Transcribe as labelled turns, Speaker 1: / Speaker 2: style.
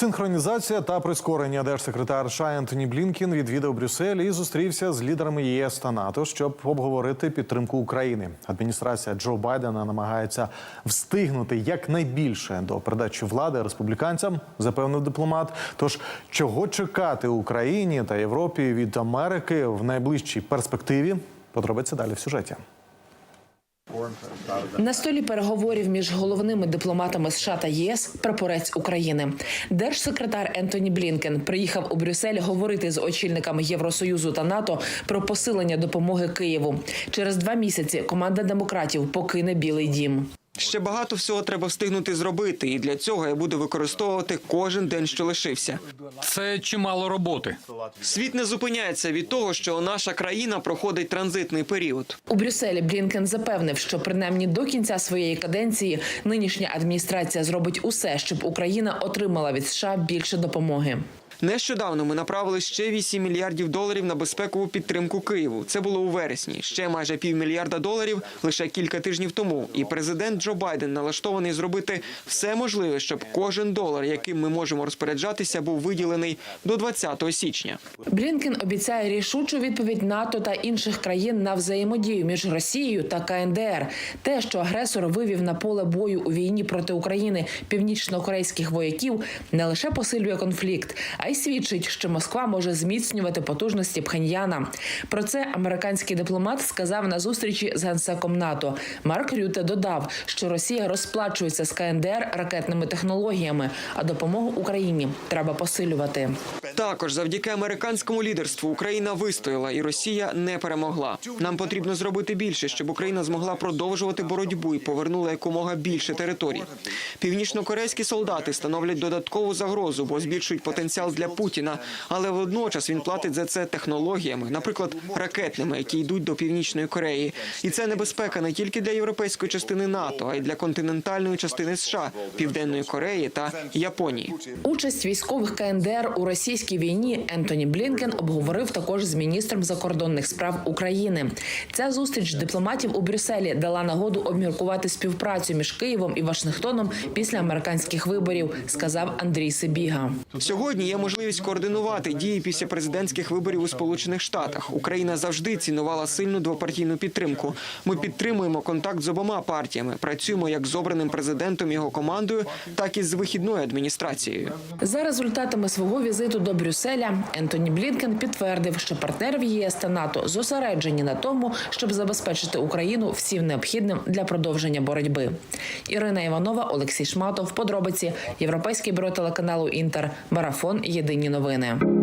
Speaker 1: Синхронізація та прискорення держсекретар США Блінкін відвідав Брюссель і зустрівся з лідерами ЄС та НАТО, щоб обговорити підтримку України. Адміністрація Джо Байдена намагається встигнути якнайбільше до передачі влади республіканцям, запевнив дипломат. Тож чого чекати Україні та Європі від Америки в найближчій перспективі? Подробиці далі в сюжеті.
Speaker 2: На столі переговорів між головними дипломатами США та ЄС прапорець України. Держсекретар Ентоні Блінкен приїхав у Брюссель говорити з очільниками Євросоюзу та НАТО про посилення допомоги Києву. Через два місяці команда демократів покине Білий Дім.
Speaker 3: Ще багато всього треба встигнути зробити, і для цього я буду використовувати кожен день, що лишився.
Speaker 4: Це чимало роботи.
Speaker 3: Світ не зупиняється від того, що наша країна проходить транзитний період.
Speaker 2: У Брюсселі Блінкен запевнив, що принаймні до кінця своєї каденції нинішня адміністрація зробить усе, щоб Україна отримала від США більше допомоги.
Speaker 3: Нещодавно ми направили ще 8 мільярдів доларів на безпекову підтримку Києву. Це було у вересні. Ще майже півмільярда доларів лише кілька тижнів тому. І президент Джо Байден налаштований зробити все можливе, щоб кожен долар, яким ми можемо розпоряджатися, був виділений до 20 січня.
Speaker 2: Блінкен обіцяє рішучу відповідь НАТО та інших країн на взаємодію між Росією та КНДР. Те, що агресор вивів на поле бою у війні проти України північно-корейських вояків, не лише посилює конфлікт, а свідчить, що Москва може зміцнювати потужності Пхеньяна. Про це американський дипломат сказав на зустрічі з генсеком НАТО. Марк Рюте додав, що Росія розплачується з КНДР ракетними технологіями, а допомогу Україні треба посилювати.
Speaker 3: Також завдяки американському лідерству Україна вистояла і Росія не перемогла. Нам потрібно зробити більше, щоб Україна змогла продовжувати боротьбу і повернула якомога більше територій. Північнокорейські солдати становлять додаткову загрозу, бо збільшують потенціал для Путіна, але водночас він платить за це технологіями, наприклад, ракетними, які йдуть до північної Кореї. І це небезпека не тільки для європейської частини НАТО, а й для континентальної частини США, Південної Кореї та Японії.
Speaker 2: Участь військових КНДР у російській війні Ентоні Блінкен обговорив також з міністром закордонних справ України. Ця зустріч дипломатів у Брюсселі дала нагоду обміркувати співпрацю між Києвом і Вашингтоном після американських виборів, сказав Андрій Сибіга.
Speaker 3: Сьогодні є можливість координувати дії після президентських виборів у Сполучених Штатах. Україна завжди цінувала сильну двопартійну підтримку. Ми підтримуємо контакт з обома партіями. Працюємо як з обраним президентом його командою, так і з вихідною адміністрацією.
Speaker 2: За результатами свого візиту до Брюсселя Ентоні Блінкен підтвердив, що партнери в ЄС та НАТО зосереджені на тому, щоб забезпечити Україну всім необхідним для продовження боротьби. Ірина Іванова, Олексій Шматов. Подробиці Європейське бюро телеканалу Інтер. Марафон. Єдині новини.